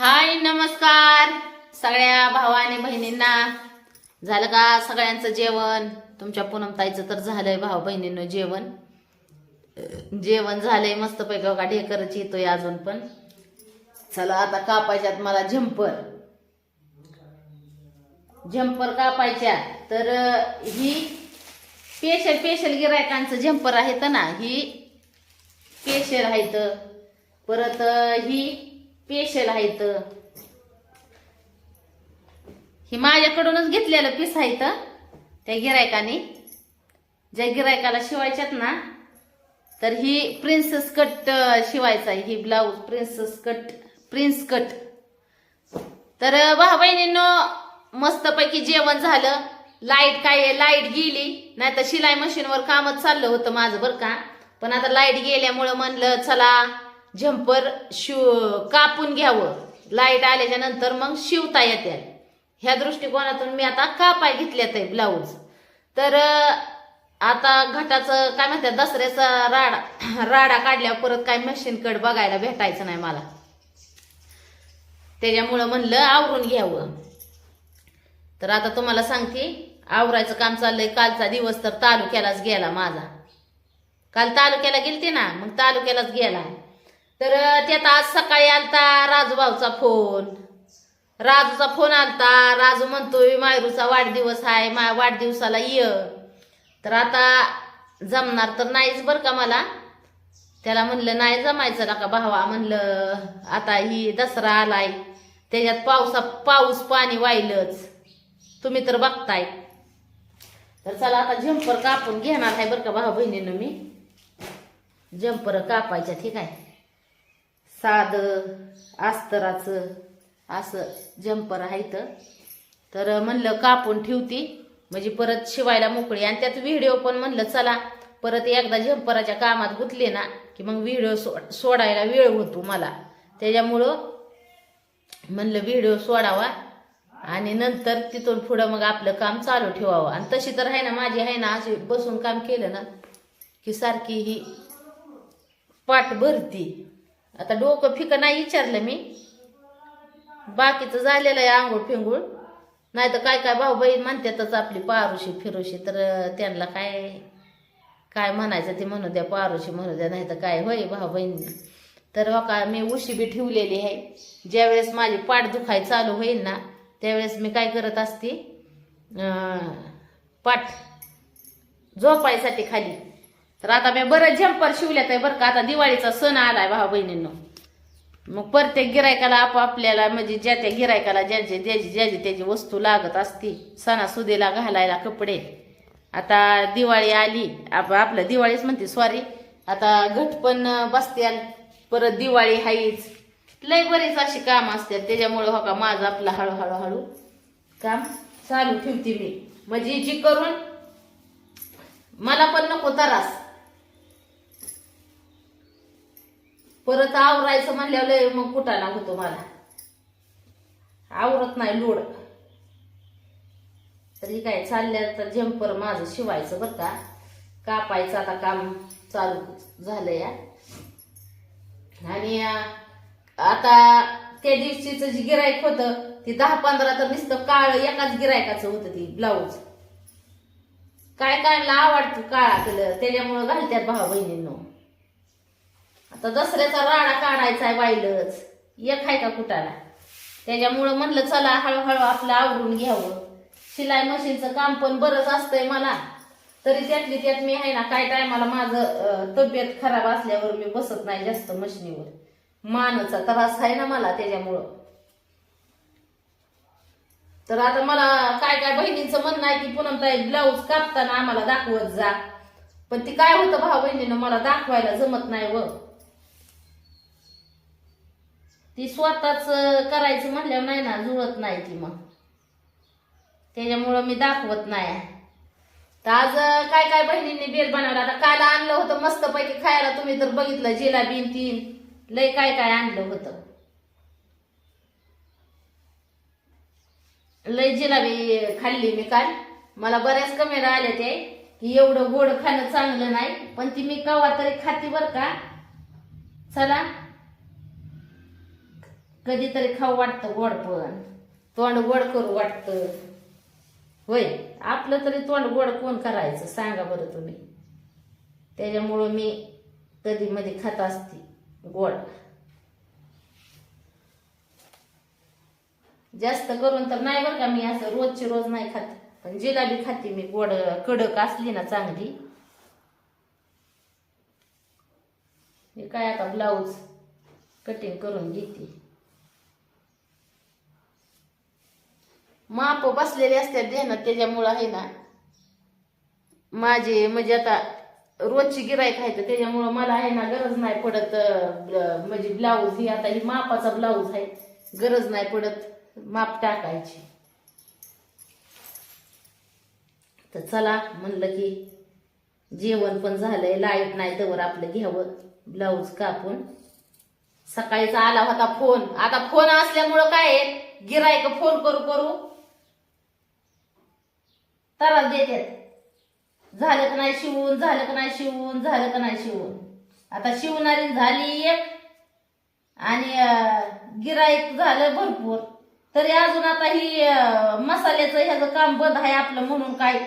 हाय नमस्कार सगळ्या भावा आणि बहिणींना. झालं का सगळ्यांचं जेवण? तुमच्या पूनमताईचं तर झालंय भाऊ बहिणींनो जेवण. जेवण झालंय मस्त पैकी का ढेकरच येतोय अजून पण. चला आता कापायच्यात मला झंपर झंपर कापायच्या. तर ही स्पेशल स्पेशल गिरायकांचं झंपर आहेत ना ही स्पेशल आहेत परत ही स्पेशल आहेत. ही माझ्याकडूनच घेतलेलं पीस आहेत त्या गिरायकाने ज्या गिरायकाला शिवायच्यात ना तर ही प्रिन्सेस कट शिवायचा आहे. ही blouse princess cut prince cut तर भाऊ बहिणींनो मस्तपैकी जेवण झालं. लाइट काय लाइट गेली. नाही तर शिलाई मशीनवर कामच चाललं होतं माझं बरं का. पण आता लाइट गेल्यामुळं म्हणलं चला झंपर शिव कापून घ्यावं. लाइट आल्याच्यानंतर मग शिवता येते ह्या दृष्टिकोनातून मी आता कापाय घेतल्यात आहे ब्लाऊज तर आता घटाचं काय म्हणतात दसऱ्याचा राडा राडा काढल्यावर परत काय मशीनकडे बघायला भेटायचं नाही मला. त्याच्यामुळं म्हणलं आवरून घ्यावं. तर आता तुम्हाला सांगते आवरायचं काम चाललंय. कालचा दिवस तर तालुक्यालाच गेला माझा. काल तालुक्याला गेलते ना मग तालुक्यालाच गेला. तर त्यात आज सकाळी आलता राजूभाऊचा फोन. राजूचा फोन आलता. राजू म्हणतोय मायरूचा वाढदिवस आहे मा वाढदिवसाला ये. तर आता जमणार तर नाहीच बरं का मला. त्याला म्हणलं नाही जमायचं ना का भावा म्हणलं आता ही दसरा आलाय. त्याच्यात पावसा पाऊस पाणी वाहिलंच. तुम्ही तर बघताय. तर चला आता झंपर कापून घेणार आहे बरं का भाऊ बहिणीनं मी. झंपर कापायच्या ठीक आहे. साधं अस्तराचं असं जम्पर आहे इथं. तर म्हणलं कापून ठेवती म्हणजे परत शिवायला मोकळी. आणि त्यात व्हिडिओ पण म्हणलं चला परत एकदा झंपराच्या कामात गुंतले ना की मग व्हिडिओ सो सोडायला वेळ होतो मला. त्याच्यामुळं म्हणलं व्हिडिओ सोडावा आणि नंतर तिथून पुढं मग आपलं काम चालू ठेवावं. आणि तशी तर आहे ना माझी आहे ना अशी बसून काम केलं ना की सारखी ही पाठ भरती. आता डोकं फिकं नाही विचारलं मी. बाकीचं झालेलं आहे आंघोळ फिंगूळ. नाही तर काय काय भाऊ बहीण म्हणतातच आपली पारुशी फिरुशी तर त्यांना काय काय म्हणायचं ते म्हणू द्या पारुशी म्हणू द्या नाही तर काय होय भाऊ बहीण. तर हो का मी उशी बी ठेवलेली आहे. ज्यावेळेस माझी पाठ दुखाय चालू होईल ना त्यावेळेस मी काय करत असते पाठ झोपायसाठी खाली. तर आता मी बरं झंपर शिवल्यात आहे बरं का. आता दिवाळीचा सण आलाय भाऊ बहिणींनो. मग प्रत्येक गिरायकाला आपापल्याला म्हणजे ज्या त्या गिरायकाला ज्यांचे ज्याची ज्याची त्याची वस्तू लागत असती सणासुदीला घालायला कपडे. आता दिवाळी आली आप आपलं दिवाळीच म्हणते सॉरी आता घट पण बसत्याल परत दिवाळी हाईच. लय बरेच अशी काम असतात त्याच्यामुळे हो का माझं आपलं हळूहळू हळू काम चालू ठेवते मी. म्हणजे जी करून मला पण नको त्रास. परत आवरायचं म्हणल्यावर लय मग कुटाणा होतो मला. आवरत नाही लोड. तरी काय चालल्या तर झेंपर माझं शिवायचं बरं का. कापायचं आता काम चालू झालं या आणि आता त्या दिवशीचं जे गिरायक होतं ते दहा पंधरा तर नुसतं काळ एकाच गिरायकाचं होतं ती ब्लाऊज काय काढला आवडतो काळा कलर त्याच्यामुळं घालत्यात भाऊ बहिणींनो तर दसऱ्याचा राडा काढायचा आहे बाईलच. एक आहे का कुटाला? त्याच्यामुळं म्हणलं चला हळूहळू आपलं आवरून घ्यावं. शिलाई मशीनचं काम पण बरंच असतंय मला. तरी त्यातली त्यात मी आहे ना काय टायमाला माझं तब्येत खराब असल्यावर मी बसत नाही जास्त मशिनीवर. मानचा त्रास आहे ना मला त्याच्यामुळं. तर आता मला काय काय बहिणींचं म्हणणं आहे की पुन्हा ताई ब्लाऊज कापताना आम्हाला दाखवत जा. पण ती काय होतं भाऊ बहिणीनं मला दाखवायला जमत नाही व. ती स्वतःच करायचं म्हणल्यावर नाही ना जुळत नाही ती मग. त्याच्यामुळं मी दाखवत नाही. तर आज काय काय बहिणींनी बेल बनवला? आता काल आणलं होतं मस्त पैकी खायला तुम्ही तर बघितलं जिलाबी तीन. लय काय काय आणलं होतं. लय जिलाबी खाल्ली मी काल. मला बऱ्याच कमेरा आल्या ते की एवढं गोड खाणं चांगलं नाही पण ती मी कवा तरी खाती बर का. चला. कधीतरी खाऊ वाटतं गोड पण. तोंड गोड करू वाटतं. होय आपलं तरी तोंड गोड कोण करायचं? सांगा बरं तुम्ही. त्याच्यामुळं मी कधी मध्ये खात असते गोड. जास्त करून तर नाही बरं का मी असं रोजची रोज नाही खात. पण जिलाबी खाते मी गोड कडक असली ना चांगली. काय आता ब्लाऊज कटिंग करून घेते. माप बसलेले असतात देणं त्याच्यामुळं आहे ना माझे म्हणजे आता रोजची गिराईक आहे तर त्याच्यामुळं मला आहे ना गरज नाही पडत म्हणजे ब्लाऊज ही आता ही मापाचा ब्लाऊज आहे. गरज नाही पडत माप टाकायची. तर चला म्हणलं की जेवण पण झालंय लाइट नाही तर आपलं घ्यावं ब्लाऊज कापून. सकाळीचा आला होता फोन आता फोन असल्यामुळं काय आहे? गिरायक फोन करू करू. त्रास देतात झालं का नाही शिवून झालं का नाही शिवून झालं का नाही शिवून. आता शिवणारी झाली एक आणि गिराईक झालं भरपूर. तरी अजून आता ही मसाल्याचं ह्याचं काम बंद आहे आपलं म्हणून काय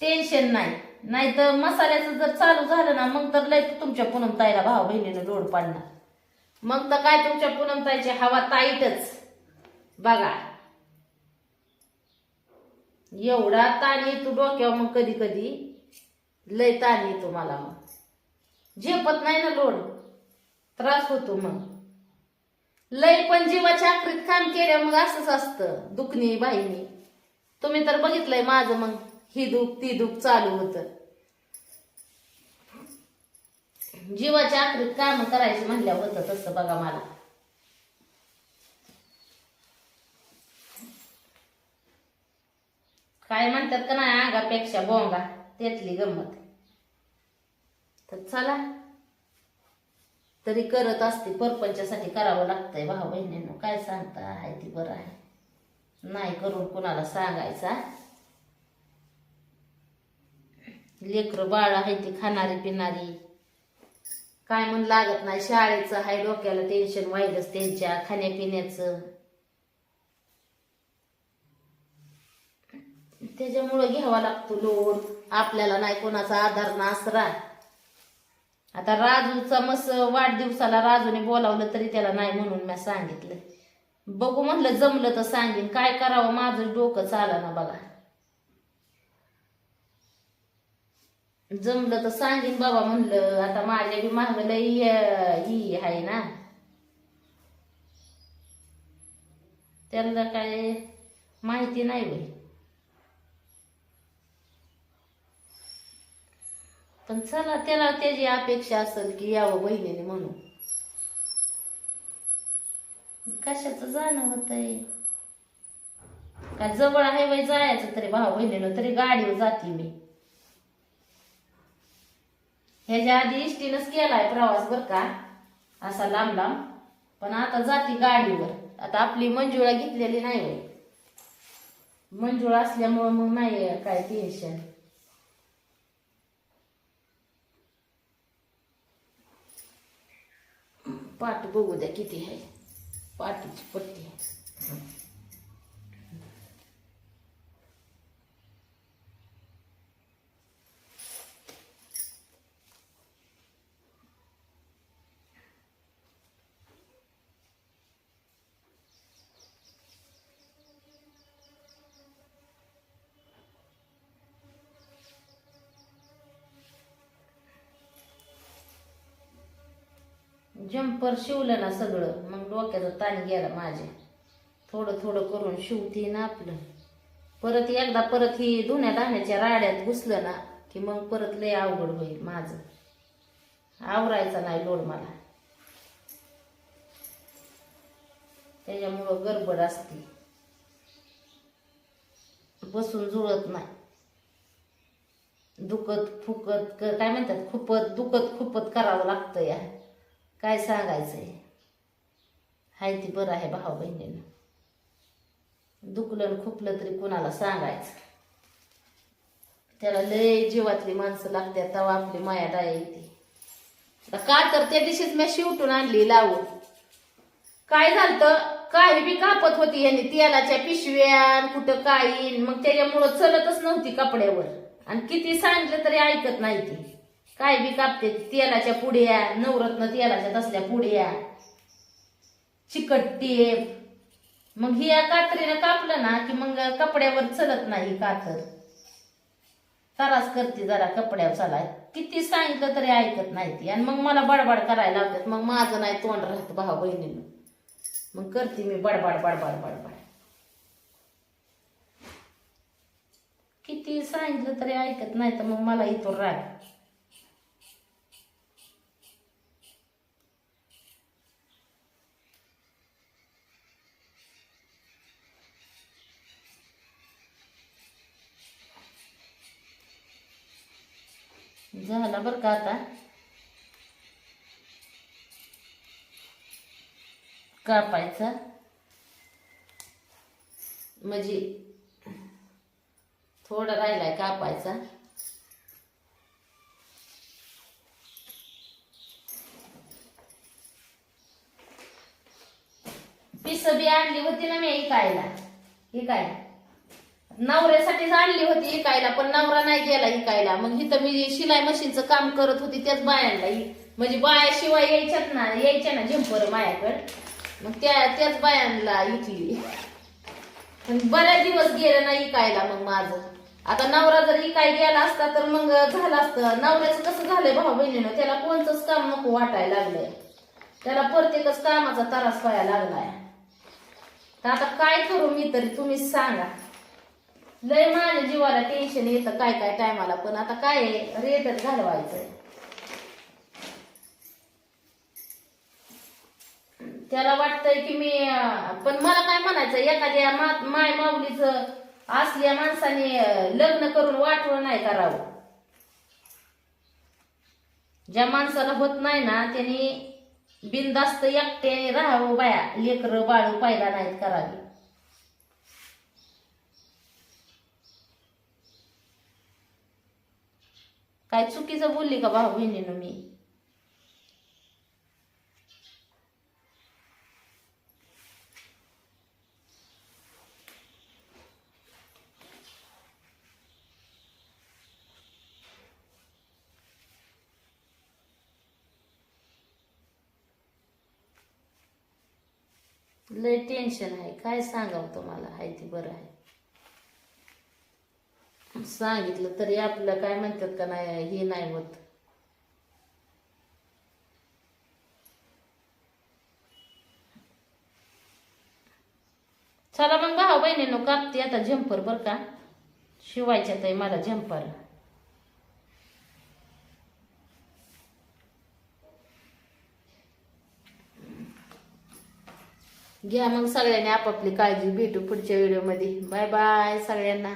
टेन्शन नाही. नाही तर मसाल्याचं जर चालू झालं ना मग तर लय तुमच्या पूनम ताईला भाऊ बहिणीनं लोड पाडणार. मग तर काय तुमच्या पूनम ताईची हवा ताईटच बघा. एवढा ताण येतो डोक्यावर मग कधी कधी. लय ताण येतो मला मग. झेपत नाही ना लोड. त्रास होतो मग. लय पण जीवाच्या आखरीत काम केल्या मग असंच असतं दुखणी बाईनी. तुम्ही तर बघितलंय माझं मग. ही दुख ती दुख चालू होत. जीवाच्या आखरीत काम करायचं म्हणल्या होतं तसं बघा मला. काय म्हणतात का नाही अंगापेक्षा बोंगा त्यातली गंमत. तर चला. तरी करत असते परपंचासाठी करावं लागतंय भाऊ बहिणींनो. काय सांगता आहे ती बरं आहे. नाही करून कुणाला सांगायचा लेकरं बाळ आहे ती खाणारी पिणारी. काय म्हण लागत नाही शाळेचं आहे डोक्याला टेन्शन व्हायलंच त्यांच्या खाण्यापिण्याचं. त्याच्यामुळं घ्यावा लागतो लोन आपल्याला नाही कोणाचा आधार ना आसरा. आता राजूचा मस वाढदिवसाला राजूने बोलावलं तरी त्याला नाही म्हणून मी सांगितलं. बघू म्हणलं जमलं तर सांगेन. काय करावं माझं डोकं चाला ना बघा. जमलं तर सांगेन बाबा म्हणलं. आता माझ्या बी मागं ही आहे ना. त्यांना काय माहिती नाही बाई. पण चला त्याला त्याची अपेक्षा असेल की यावं बहिणीने म्हणून. कशाचं जाणं होतंय? का जवळ आहे बाई जायचं तरी भाऊ बहिणीनं तरी गाडीवर जाते मी. ह्याच्या आधी इष्टीनच केलाय प्रवास बर का असा लांब लांब पण आता जाते गाडीवर. आता आपली मंजुळा घेतलेली नाही मंजुळा असल्यामुळं मग नाही काय टेन्शन पाठ बघू द्या किती आहे. पाठीची पट्टी जम्पर शिवलं ना सगळं मग डोक्याचा ताण गेला माझ्या. थोडं थोडं करून शिवते ना आपलं. परत एकदा परत ही धुण्या धाण्याच्या राड्यात घुसलं ना की मग परत लय अवघड होईल माझं. आवरायचा नाही लोड मला. त्याच्यामुळं गडबड असते. बसून जुळत नाही. दुखत फुकत क- काय म्हणतात खुपत दुखत खुपत करावं लागतं या. काय सांगायचंय? हाय ती बरं आहे भाऊ बहिणीनं. दुखलं आणि खुपलं तरी कुणाला सांगायचं? त्याला लय जीवातली माणसं लागतात तेव्हा आपली माया डाय येते आता का तर त्या दिवशीच मी शिवटून आणली लावून. काय झालं काही बी कापत होती यांनी तेलाच्या पिशव्या कुठं काही मग त्याच्यामुळं चलतच नव्हती कपड्यावर. आणि किती सांगितलं तरी ऐकत नाही ती. काय बी कापते तेलाच्या पुड्या नवरत्न तेलाच्या तसल्या पुड्या चिकट टेप. मग ही या कात्रीनं कापलं ना की मग कपड्यावर चलत नाही कातर. त्रास करते जरा कपड्यावर चालाय. किती सांगितलं तरी ऐकत नाही ती आणि मग मला बडबड करायला लावतात मग माझं नाही तोंड राहत भाऊ बहिणीनं. मग करते मी बडबड बडबड बडबड. किती सांगितलं तरी ऐकत नाही तर मग मला इथून राग. झाला बरं का आता? कापायचा. म्हणजे थोडं राहिलाय कापायचा. पिस बी आणली होती ना मी ऐकायला हे काय नवऱ्यासाठीच आणली होती इकायला पण नवरा नाही गेला इकायला. मग इथं मी शिलाई मशीनचं काम करत होती त्याच बायांना. म्हणजे बाया शिवाय यायच्यात ना यायच्या ना झंपर मायाकडं. मग त्या त्याच बायांना इकली. पण बऱ्याच दिवस गेलं ना इकायला मग माझं. आता नवरा जर इकाय गेला असता तर मग झालं असतं. नवऱ्याचं कसं झालंय भाऊ बहिणीनं? त्याला कोणतंच काम नको वाटायला लागलंय. त्याला प्रत्येकच कामाचा त्रास व्हायला लागलाय. तर आता काय करू मी तरी तुम्हीच सांगा. लय माझ्या जीवाला टेन्शन येतं काय काय टायमाला पण आता काय रेटच घालवायचंय त्याला वाटतंय की मी पण मला काय म्हणायचं एखाद्या मा- माय माऊलीच असल्या माणसाने लग्न करून वाटवं नाही करावं. ज्या माणसाला होत नाही ना त्यांनी बिनदास्त एकट्याने राहावं बाया लेकरं बाळू पाहिला नाहीत करावी. काय चुकीचं बोलली का भाऊ बहिणीनं मी? लय टेन्शन आहे. काय सांगावं तुम्हाला? हाय ते बरं आहे. सांगितलं तरी आपलं काय म्हणतात का नाही हे नाही होत. चला मग भाऊ बहिणीनो कापते आता झंपर बर का? शिवायच्या ताई मला झंपर घ्या मग सगळ्यांनी आपापली काळजी भेटू पुढच्या व्हिडिओमध्ये बाय बाय सगळ्यांना.